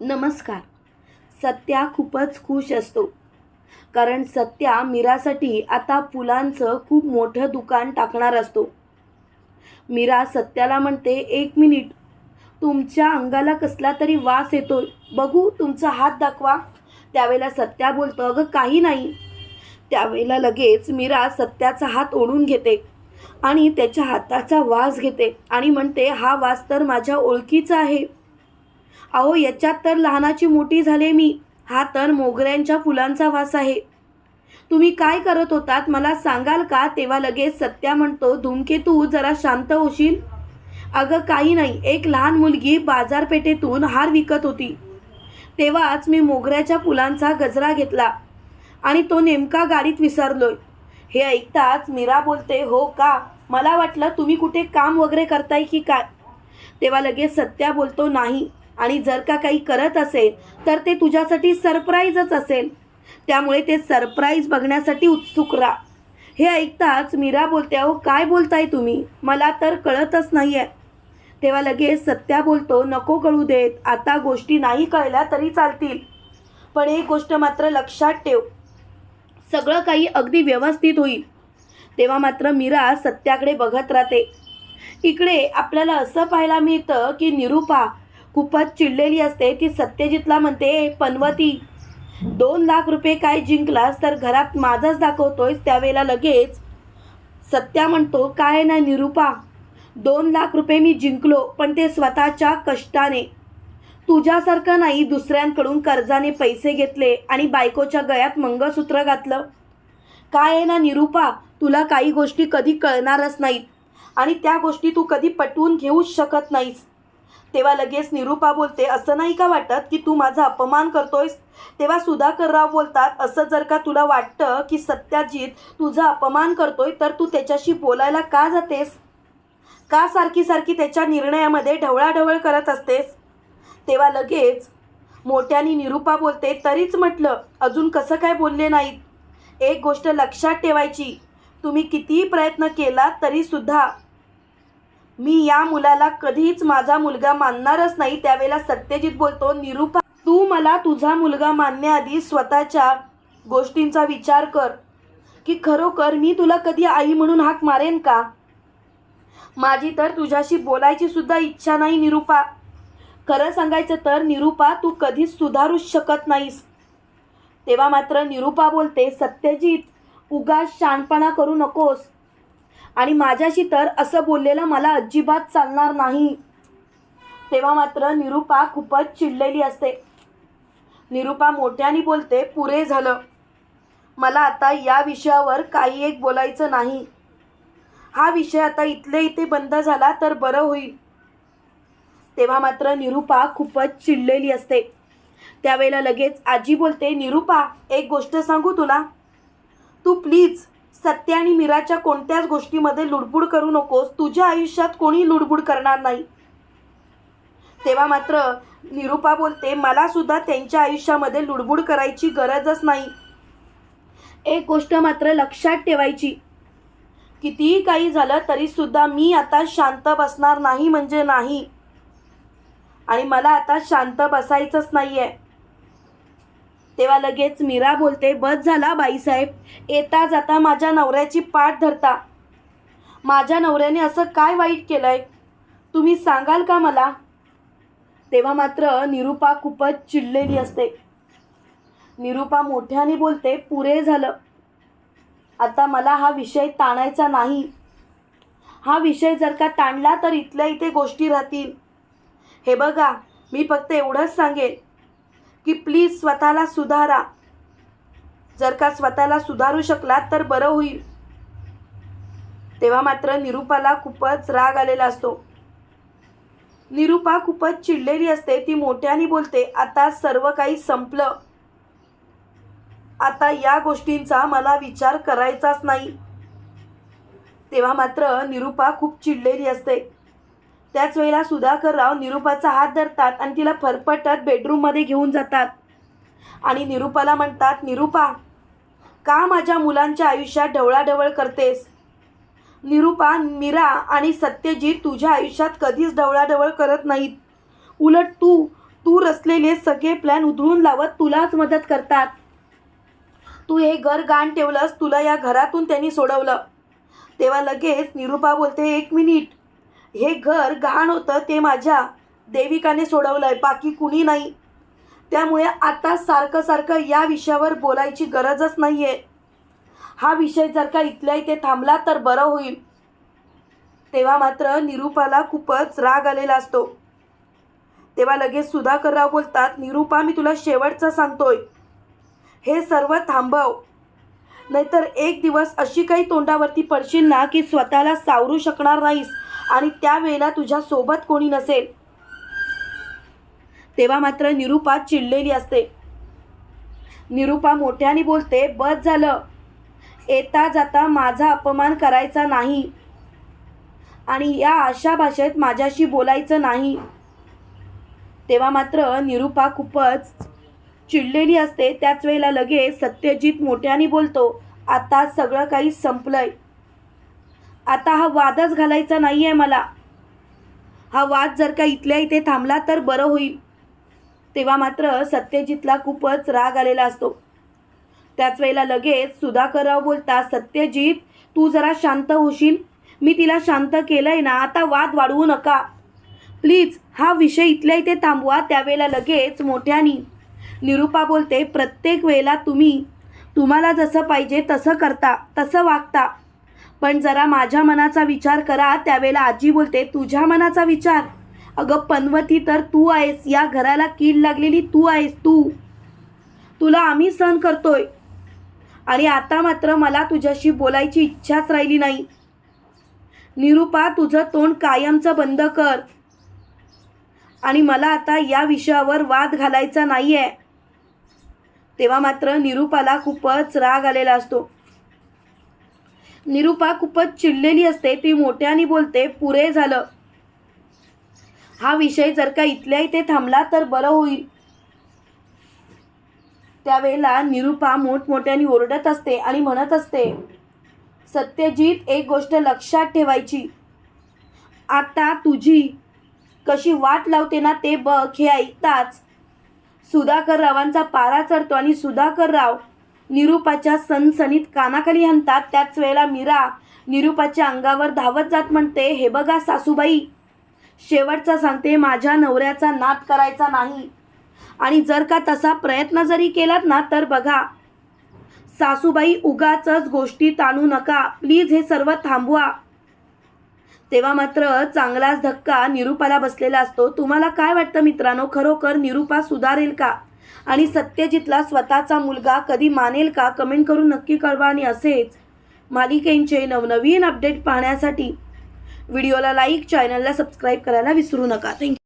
नमस्कार. सत्या खूपच खुश असतो. कारण सत्या मीरासाठी आता फुलांचं खूप मोठं दुकान टाकणार असतो. मीरा सत्याला म्हणते एक मिनिट. तुमच्या अंगाला कसला तरी वास येतो बघू तुमचा हात दाखवा. त्यावेळेला सत्या बोलतो अगं काही नाही. त्यावेळेला लगेच मीरा सत्याचा हात ओढून घेते आणि त्याच्या हाताचा वास घेते आणि म्हणते हा वास तर माझ्या ओळखीचा आहे. अहो याच्यात तर लहानाची मोठी झाले मी. हा तर मोगऱ्यांच्या फुलांचा वास आहे. तुम्ही काय करत होतात मला सांगाल का? तेव्हा लगेच सत्या म्हणतो धूमकेतू जरा शांत होशील? अगं काही नाही. एक लहान मुलगी बाजारपेठेतून हार विकत होती. तेव्हाच मी मोगऱ्याच्या फुलांचा गजरा घेतला आणि तो नेमका गाडीत विसरलोय. हे ऐकताच मीरा बोलते हो का? मला वाटलं तुम्ही कुठे काम वगैरे करताय की काय? तेव्हा लगेच सत्या बोलतो नाही. आणि जर का काही करत असेल तर ते तुझ्यासाठी सरप्राईजच असेल. त्यामुळे ते सरप्राईज बघण्यासाठी उत्सुक राहा. हे ऐकताच मीरा बोलते अहो काय बोलताय तुम्ही? मला तर कळतच नाही आहे तेव्हा लगेच सत्या बोलतो नको कळू देत आता गोष्टी नाही कळल्या तरी चालतील. पण एक गोष्ट मात्र लक्षात ठेव सगळं काही अगदी व्यवस्थित होईल. तेव्हा मात्र मीरा सत्याकडे बघत राहते. इकडे आपल्याला असं पाहायला मिळतं की निरूपा खूपच चिडलेली असते. ती सत्यजितला म्हणते पनवती दोन लाख रुपये काय जिंकलास तर घरात माझाच दाखवतोयस त्यावेळेला लगेच. सत्या म्हणतो काय ना निरूपा दोन लाख रुपये मी जिंकलो पण ते स्वतःच्या कष्टाने. तुझ्यासारखं नाही दुसऱ्यांकडून कर्जाने पैसे घेतले आणि बायकोच्या गळ्यात मंगळसूत्र घातलं. काय आहे ना निरूपा तुला काही गोष्टी कधी कळणारच नाहीत आणि त्या गोष्टी तू कधी पटवून घेऊच शकत नाहीस. तेव्हा लगेच निरूपा बोलते असं नाही का वाटत की तू माझा अपमान करतोयस? तेव्हा सुधाकरराव बोलतात असं जर का तुला वाटतं की सत्याजित तुझा अपमान करतोय तर तू त्याच्याशी बोलायला का जातेस? का सारखी सारखी त्याच्या निर्णयामध्ये ढवळाढवळ करत असतेस? तेव्हा लगेच मोठ्याने निरूपा बोलते तरीच म्हटलं अजून कसं काय बोलले नाहीत? एक गोष्ट लक्षात ठेवायची तुम्ही कितीही प्रयत्न केला तरीसुद्धा मी या मुलाला कधीच माझा मुलगा मानणारच नाही त्यावेळेला सत्यजित बोलतो निरूपा तू मला तुझा मुलगा मानण्याआधी स्वतःच्या गोष्टींचा विचार कर की खरोखर मी तुला कधी आई म्हणून हाक मारेन का? माझी तर तुझ्याशी बोलायची सुद्धा इच्छा नाही निरूपा. खरं सांगायचं तर निरूपा तू कधीच सुधारूच शकत नाहीस. तेव्हा मात्र निरूपा बोलते सत्यजित उगाच शानपणा करू नकोस. आणि माझ्याशी तर असं बोललेलं मला अजिबात चालणार नाही. तेव्हा मात्र निरूपा खूपच चिडलेली असते. निरूपा मोठ्याने बोलते पुरे झालं. मला आता या विषयावर काही एक बोलायचं नाही. हा विषय आता इथले इथे बंद झाला तर बरं होईल. तेव्हा मात्र निरूपा खूपच चिडलेली असते. त्यावेळेला लगेच आजी बोलते निरूपा एक गोष्ट सांगू तुला. तू प्लीज सत्य आणि मीराच्या कोणत्याच गोष्टीमध्ये लुडबुड करू नकोस. तुझ्या आयुष्यात कोणी लुडबुड करणार नाही. तेव्हा मात्र निरूपा बोलते मला सुद्धा त्यांच्या आयुष्यामध्ये लुडबुड करायची गरजच नाही. एक गोष्ट मात्र लक्षात ठेवायची. कितीही काही झालं तरी सुद्धा मी आता शांत बसणार नाही म्हणजे नाही. आणि मला आता शांत बसायचंच नाही आहे तेव्हा लगेच मीरा बोलते बस झाला बाईसाहेब. येता जाता माझ्या नवऱ्याची पाठ धरता. माझ्या नवऱ्याने असं काय वाईट केलं आहे तुम्ही सांगाल का मला? तेव्हा मात्र निरूपा खूपच चिडलेली असते. निरूपा मोठ्याने बोलते पुरे झालं. आता मला हा विषय ताणायचा नाही. हा विषय जर का ताणला तर इथल्या इथे गोष्टी राहतील. हे बघा मी फक्त एवढंच सांगेन. की प्लीज स्वतःला सुधारा. जर का स्वतःला सुधारू शकलात तर बरं होईल. तेव्हा मात्र निरूपाला खूपच राग आलेला असतो. निरूपा खूपच चिडलेली असते ती मोठ्याने बोलते आता सर्व काही संपलं. आता या गोष्टींचा मला विचार करायचाच नाही. तेव्हा मात्र निरूपा खूप चिडलेली असते. त्याच वेळेला सुधाकरराव निरूपाचा हात धरतात आणि तिला फरफटत बेडरूममध्ये घेऊन जातात. आणि निरूपाला म्हणतात निरूपा का माझ्या मुलांच्या आयुष्यात ढवळाढवळ करतेस? निरूपा मीरा आणि सत्यजित तुझ्या आयुष्यात कधीच ढवळाढवळ करत नाहीत. उलट तू तू रचलेले सगळे प्लॅन उधळून लावत तुलाच मदत करतात. तू हे घर गाण ठेवलंस तुला या घरातून त्यांनी सोडवलं. तेव्हा लगेच निरुपा बोलते एक मिनिट हे घर गहाण होतं ते माझ्या देविकाने सोडवलं आहे बाकी कुणी नाही. त्यामुळे आता सारखं सारखं या विषयावर बोलायची गरजच नाही आहे हा विषय जर का इथल्या इथे थांबला तर बरं होईल. तेव्हा मात्र निरुपाला खूपच राग आलेला असतो. तेव्हा लगेच सुधाकरराव बोलतात निरुपा मी तुला शेवटचं सांगतोय. हे सर्व थांबव. नाहीतर एक दिवस अशी काही तोंडावरती पडशील ना की स्वतःला सावरू शकणार नाहीस. आणि त्यावेळेला तुझ्या सोबत कोणी नसेल. तेव्हा मात्र निरुपा चिडलेली असते. निरुपा मोठ्याने बोलते बस झालं. येता जाता माझा अपमान करायचा नाही. आणि या अशा भाषेत माझ्याशी बोलायचं नाही. तेव्हा मात्र निरुपा खूपच चिडलेली असते. त्याच वेळेला लगेच सत्यजित मोठ्याने बोलतो आता सगळं काही संपलंय. आता हा वादच घालायचा नाही आहे मला. हा वाद जर का इथल्या इथे थांबला तर बरं होईल. तेव्हा मात्र सत्यजितला खूपच राग आलेला असतो. त्याच वेळेला लगेच सुधाकरराव बोलता सत्यजित तू जरा शांत होशील? मी तिला शांत केलंय ना आता वाद वाढवू नका. प्लीज हा विषय इथल्या इथे थांबवा. त्यावेळेला लगेच मोठ्यानी निरुपा बोलते प्रत्येक वेळेला तुम्ही तुम्हाला जसं पाहिजे तसं करता तसं वागता. पण जरा माझ्या मनाचा विचार करा. त्यावेळेला आजी बोलते तुझ्या मनाचा विचार? अगं पनवती तर तू आहेस. या घराला कीड लागलेली तू आहेस तू. तुला आम्ही सहन करतोय. आणि आता मात्र मला तुझ्याशी बोलायची इच्छाच राहिली नाही. निरुपा तुझं तोंड कायमचं बंद कर. आणि मला आता या विषयावर वाद घालायचा नाही आहे तेव्हा मात्र निरुपाला खूपच राग आलेला असतो. निरुपा खूपच चिडलेली असते. ती मोठ्याने बोलते पुरे झालं. हा विषय जर का इथल्या इथे थांबला तर बरं होईल. त्यावेळेला निरुपा मोठमोठ्याने ओरडत असते आणि म्हणत असते सत्यजित एक गोष्ट लक्षात ठेवायची. आता तुझी कशी वाट लावते ना ते बघ हे ऐकताच सुधाकर रावांचा पारा चढतो आणि सुधाकर राव निरूपाच्या सणसणीत कानाखाली हाणतात. त्याच वेळेला मीरा निरुपाच्या अंगावर धावत जात म्हणते हे बघा सासूबाई शेवटचा सांगते माझ्या नवऱ्याचा नाद करायचा नाही. आणि जर का तसा प्रयत्न जरी केलात ना तर बघा सासूबाई उगाच गोष्टी ताणू नका. प्लीज हे सर्व थांबवा. तेव्हा मात्र चांगलाच धक्का निरुपाला बसलेला असतो. तुम्हाला काय वाटतं मित्रांनो? खरोखर निरुपा सुधारेल का? आणि सत्यजितला स्वतःचा मुलगा कधी मानेल का कमेंट करून नक्की कळवा आणि असेच मालिकेंचे नवनवीन अपडेट पाहण्यासाठी व्हिडिओला लाईक चॅनलला सबस्क्राईब करायला विसरू नका. थँक्यू